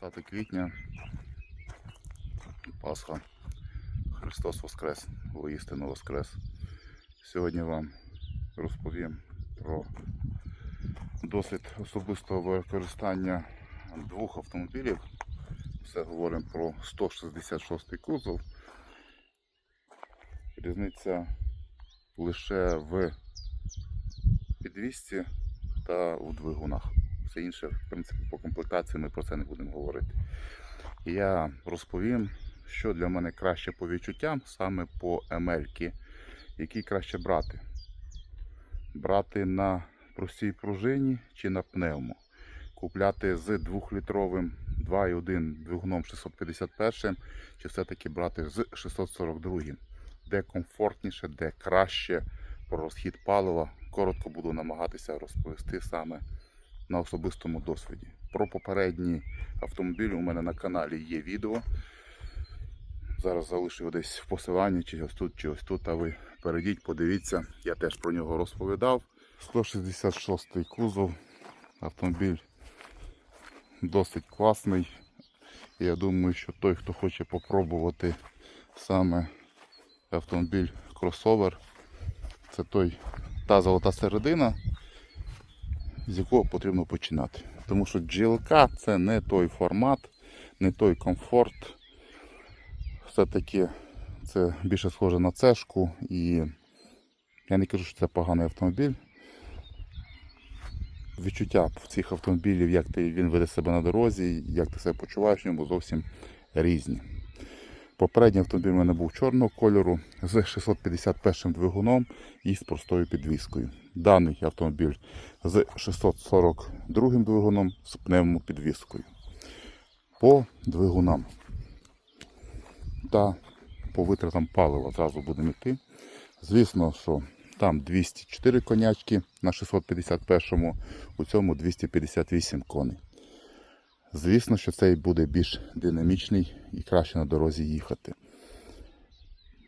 20 квітня. Пасха. Христос Воскрес, воістину Воскрес. Сьогодні вам розповім про досвід особистого використання двох автомобілів. Все говоримо про 166 кузов. Різниця лише в підвісці та у двигунах. Все інше, в принципі, по комплектації ми про це не будемо говорити. Я розповім, що для мене краще по відчуттям, саме по емельки, які краще брати. Брати на простій пружині чи на пневму. Купляти з 2-літровим 2,1 двигуном 651, чи все-таки брати з 642, де комфортніше, де краще про розхід палива. Коротко буду намагатися розповісти саме на особистому досвіді. Про попередні автомобілі у мене на каналі є відео. Зараз залишу його десь в посиланні, чи ось тут, чи ось тут, а ви перейдіть, подивіться, я теж про нього розповідав. 166-й кузов, автомобіль досить класний. Я думаю, що той, хто хоче попробувати саме автомобіль кросовер, це той та золота середина, з якого потрібно починати. Тому що GLK це не той формат, не той комфорт. Все-таки це більше схоже на цешку і я не кажу, що це поганий автомобіль. Відчуття в цих автомобілів, як ти, він веде себе на дорозі, як ти себе почуваєш, в ньому зовсім різні. Попередній автомобіль у мене був чорного кольору з 651 двигуном і з простою підвіскою. Даний автомобіль з 642 двигуном з пневмопідвіскою. По двигунам та по витратам палива зразу будемо йти. Звісно, що там 204 конячки на 651, у цьому 258 коней. Звісно, що цей буде більш динамічний і краще на дорозі їхати.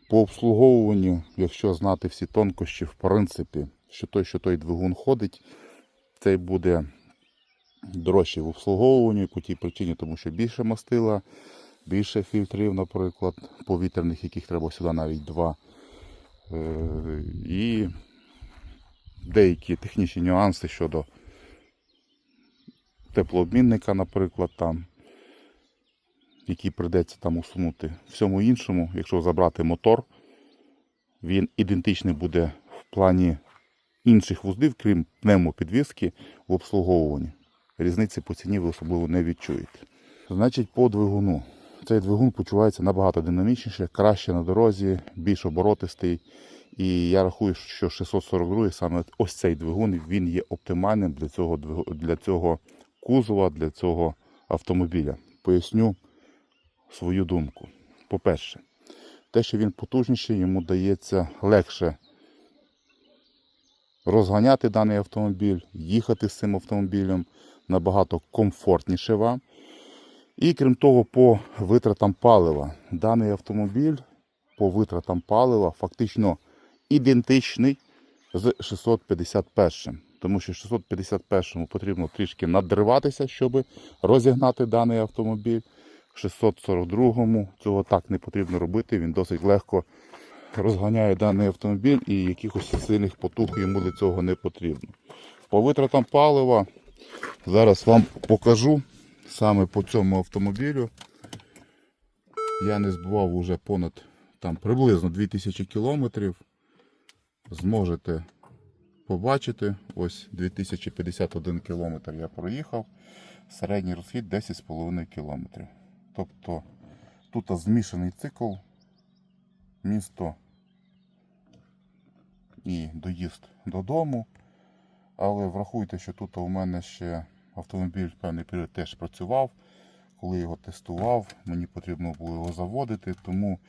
По обслуговуванню, якщо знати всі тонкощі, в принципі, що той, що той двигун ходить, цей буде дорожчий в обслуговуванні по тій причині, тому що більше мастила, більше фільтрів, наприклад, повітряних, яких треба сюди навіть два. Е, І деякі технічні нюанси щодо теплообмінника, наприклад, там, який прийдеться там усунути. Всьому іншому, якщо забрати мотор, він ідентичний буде в плані інших вузлів, крім пневмопідвіски в обслуговуванні. Різниці по ціні ви особливо не відчуєте. Значить, по двигуну. Цей двигун почувається набагато динамічніше, краще на дорозі, більш оборотистий. І я рахую, що 642 саме ось цей двигун він є оптимальним для цього для цього кузова, для цього автомобіля. Поясню свою думку. По-перше, те, що він потужніший, йому дається легше розганяти даний автомобіль, їхати з цим автомобілем набагато комфортніше вам. І крім того, по витратам палива. Даний автомобіль по витратам палива фактично ідентичний з 651. Тому що 651 потрібно трішки надриватися, щоб розігнати даний автомобіль. 642-му цього так не потрібно робити. Він досить легко розганяє даний автомобіль і якихось сильних потух йому для цього не потрібно. По витратам палива зараз вам покажу саме по цьому автомобілю. Я не збивав уже понад там приблизно 2000 кілометрів. Зможете побачити. Ось 2051 кілометр я проїхав. Середній розхід 10,5 кілометрів. Тобто тут змішаний цикл, місто і доїзд додому. Але врахуйте, що тут у мене ще автомобіль певний період теж працював. Коли його тестував, мені потрібно було його заводити. Тому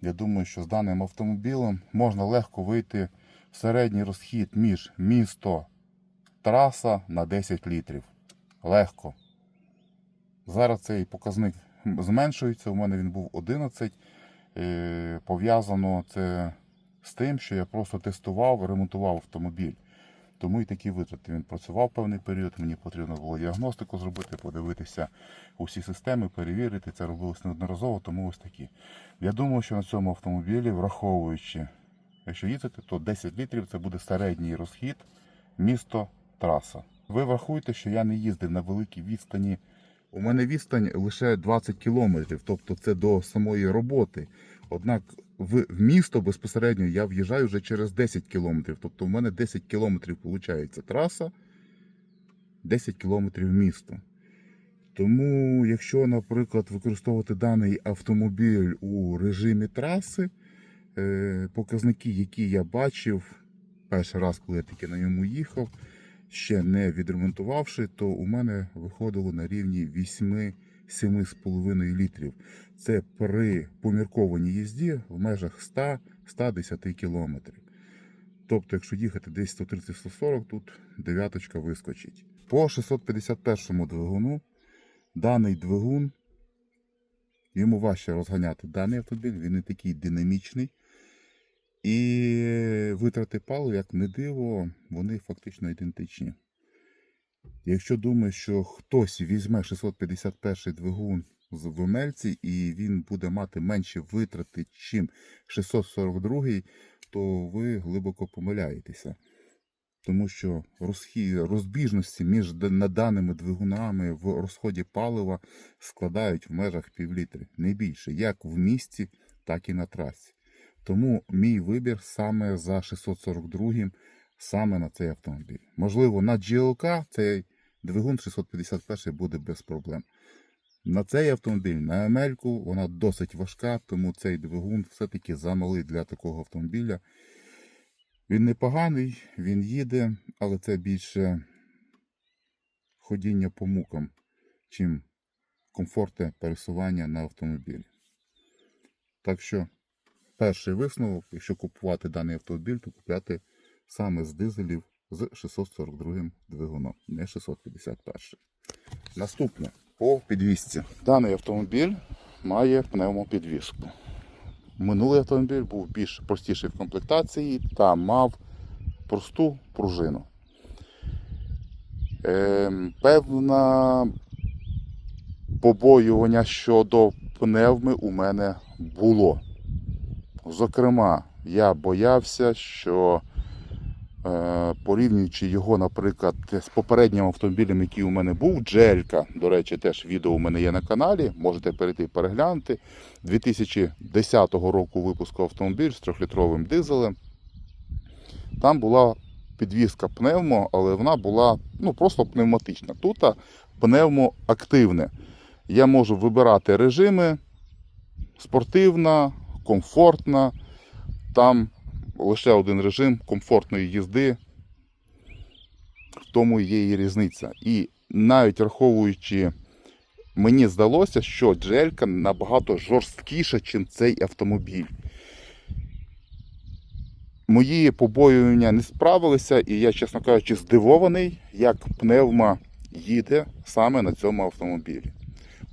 я думаю, що з даним автомобілем можна легко вийти середній розхід між місто траса на 10 літрів. Легко. Зараз цей показник зменшується. У мене він був 11. Е, Пов'язано це з тим, що я просто тестував, ремонтував автомобіль. Тому і такі витрати. Він працював певний період, мені потрібно було діагностику зробити, подивитися усі системи, перевірити. Це робилось неодноразово, тому ось такі. Я думаю, що на цьому автомобілі, враховуючи, якщо їздити, то 10 літрів це буде середній розхід місто траса. Ви врахуєте, що я не їздив на великій відстані. У мене відстань лише 20 кілометрів, тобто це до самої роботи. Однак в, місто безпосередньо я в'їжджаю вже через 10 кілометрів. Тобто в мене 10 кілометрів виходить траса, 10 кілометрів місто. Тому, якщо, наприклад, використовувати даний автомобіль у режимі траси, показники, які я бачив перший раз, коли я тільки на ньому їхав, ще не відремонтувавши, то у мене виходило на рівні 8-7,5 літрів. Це при поміркованій їзді в межах 100-110 кілометрів. Тобто, якщо їхати десь 130-140, тут дев'яточка вискочить. По 651 двигуну даний двигун, йому важче розганяти даний автомобіль, він не такий динамічний. І витрати палива, як не диво, вони фактично ідентичні. Якщо думаєш, що хтось візьме 651 двигун з Вемельці і він буде мати менші витрати, чим 642, то ви глибоко помиляєтеся. Тому що розбіжності між наданими двигунами в розході палива складають в межах півлітри, не більше, як в місті, так і на трасі. Тому мій вибір саме за 642 саме на цей автомобіль. Можливо, на GLK цей двигун 651 буде без проблем. На цей автомобіль, на ML, вона досить важка, тому цей двигун все-таки замалий для такого автомобіля. Він непоганий, він їде, але це більше ходіння по мукам, чим комфортне пересування на автомобілі. Так що, перший висновок, якщо купувати даний автомобіль, то купляти саме з дизелів з 642 двигуном, не 651. Наступне по підвісці. Даний автомобіль має пневмопідвіску. Минулий автомобіль був більш простіший в комплектації та мав просту пружину. Ем, певна побоювання щодо пневми у мене було. Зокрема, я боявся, що е, порівнюючи його, наприклад, з попереднім автомобілем, який у мене був, Джелька, до речі, теж відео у мене є на каналі, можете перейти і переглянути. 2010 року випуску автомобіль з 3-літровим дизелем. Там була підвізка пневмо, але вона була ну, просто пневматична. Тут пневмо активне. Я можу вибирати режими спортивна, комфортна. Там лише один режим комфортної їзди. В тому є і різниця. І навіть враховуючи, мені здалося, що джелька набагато жорсткіша, ніж цей автомобіль. Мої побоювання не справилися, і я, чесно кажучи, здивований, як пневма їде саме на цьому автомобілі.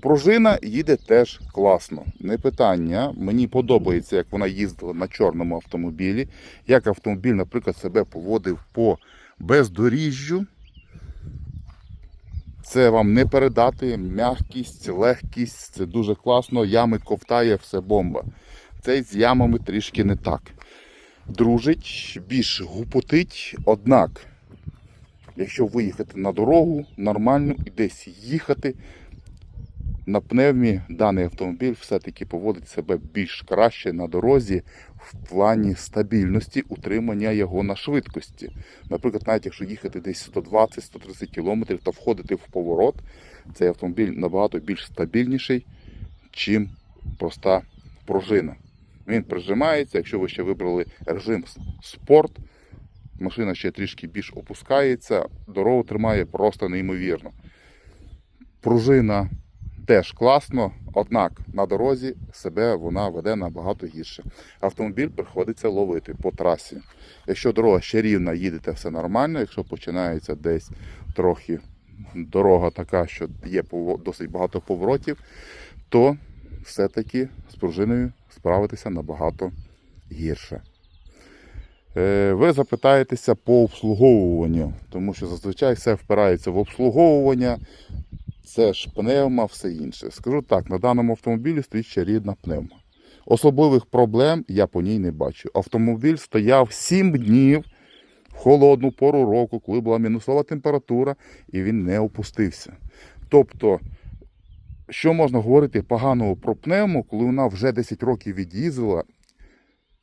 Пружина їде теж класно. Не питання. Мені подобається, як вона їздила на чорному автомобілі, як автомобіль, наприклад, себе поводив по бездоріжжю. Це вам не передати. М'якість, легкість, це дуже класно. Ями ковтає, все бомба. Цей з ямами трішки не так. Дружить, більш гупотить, однак, якщо виїхати на дорогу нормально і десь їхати, на пневмі даний автомобіль все-таки поводить себе більш краще на дорозі в плані стабільності утримання його на швидкості. Наприклад, навіть якщо їхати десь 120-130 км та входити в поворот, цей автомобіль набагато більш стабільніший, чим проста пружина. Він прижимається, якщо ви ще вибрали режим спорт, машина ще трішки більш опускається, дорогу тримає просто неймовірно. Пружина теж класно, однак на дорозі себе вона веде набагато гірше. Автомобіль приходиться ловити по трасі. Якщо дорога ще рівна, їдете все нормально. Якщо починається десь трохи дорога така, що є досить багато поворотів, то все-таки з пружиною справитися набагато гірше. Е, Ви запитаєтеся по обслуговуванню, тому що зазвичай все впирається в обслуговування, це ж пневма, все інше. Скажу так, на даному автомобілі стоїть ще рідна пневма. Особливих проблем я по ній не бачу. Автомобіль стояв 7 днів в холодну пору року, коли була мінусова температура, і він не опустився. Тобто, що можна говорити поганого про пневму, коли вона вже 10 років від'їздила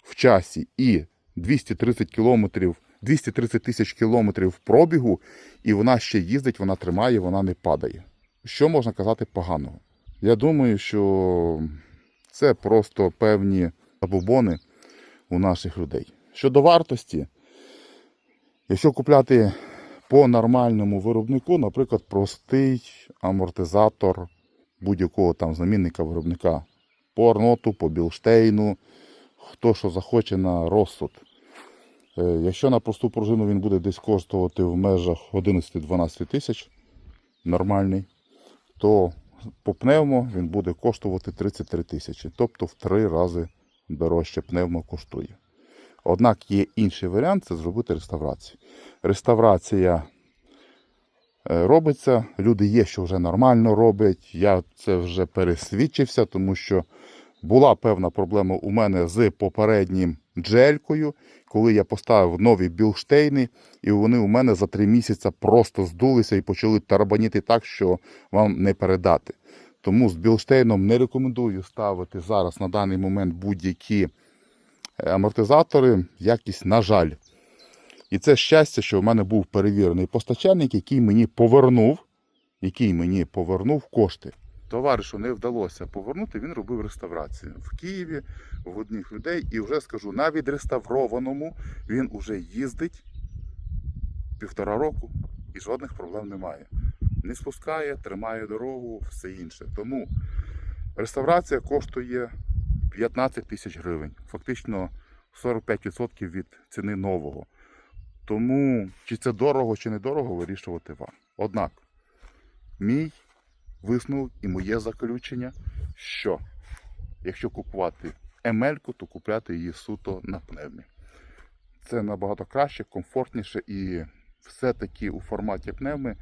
в часі і 230 кілометрів, 230 тисяч кілометрів пробігу, і вона ще їздить, вона тримає, вона не падає. Що можна казати поганого? Я думаю, що це просто певні забобони у наших людей. Щодо вартості, якщо купляти по нормальному виробнику, наприклад, простий амортизатор будь-якого там замінника виробника по Арноту, по Білштейну, хто що захоче на розсуд. Е, Якщо на просту пружину він буде десь коштувати в межах 11-12 тисяч, нормальний, то по пневмо він буде коштувати 33 тисячі, тобто в три рази дорожче пневмо коштує. Однак є інший варіант це зробити реставрацію. Реставрація е, робиться, люди є, що вже нормально роблять. Я це вже пересвідчився, тому що була певна проблема у мене з попереднім джелькою, коли я поставив нові білштейни, і вони у мене за три місяці просто здулися і почали тарабаніти так, що вам не передати. Тому з білштейном не рекомендую ставити зараз на даний момент будь-які е, амортизатори. Якість, на жаль. І це щастя, що в мене був перевірений постачальник, який мені повернув, який мені повернув кошти. Товаришу не вдалося повернути, він робив реставрацію в Києві в одних людей. І вже скажу, на відреставрованому він уже їздить півтора року і жодних проблем немає. Не спускає, тримає дорогу, все інше. Тому реставрація коштує 15 тисяч гривень, фактично 45% від ціни нового. Тому чи це дорого, чи не дорого, вирішувати вам. Однак, мій висновок і моє заключення, що якщо купувати емельку, то купляти її суто на пневмі. Це набагато краще, комфортніше і все-таки у форматі пневми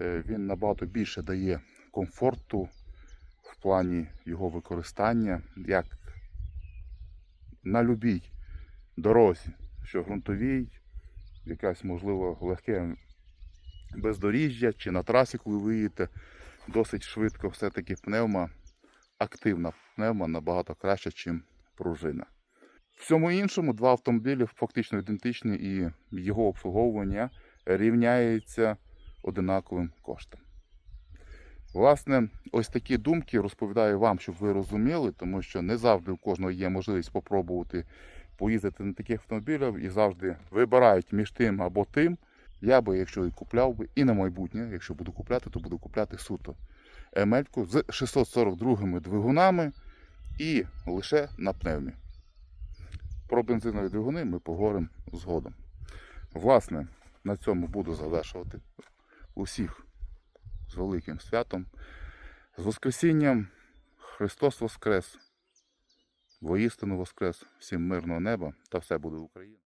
е, він набагато більше дає комфорту в плані його використання, як на любій дорозі, що ґрунтовій, якась, можливо, легке бездоріжжя чи на трасі, коли ви їдете, досить швидко все-таки пневма, активна пневма набагато краще, ніж пружина. Всьому іншому два автомобілі фактично ідентичні і його обслуговування рівняється одинаковим коштом. Власне, ось такі думки розповідаю вам, щоб ви розуміли, тому що не завжди у кожного є можливість спробувати поїздити на таких автомобілях і завжди вибирають між тим або тим. Я би, якщо і купляв би, і на майбутнє, якщо буду купляти, то буду купляти суто емельку з 642 двигунами і лише на пневмі. Про бензинові двигуни ми поговоримо згодом. Власне, на цьому буду завершувати усіх з великим святом. З Воскресінням Христос Воскрес! Воістину Воскрес! Всім мирного неба та все буде Україна!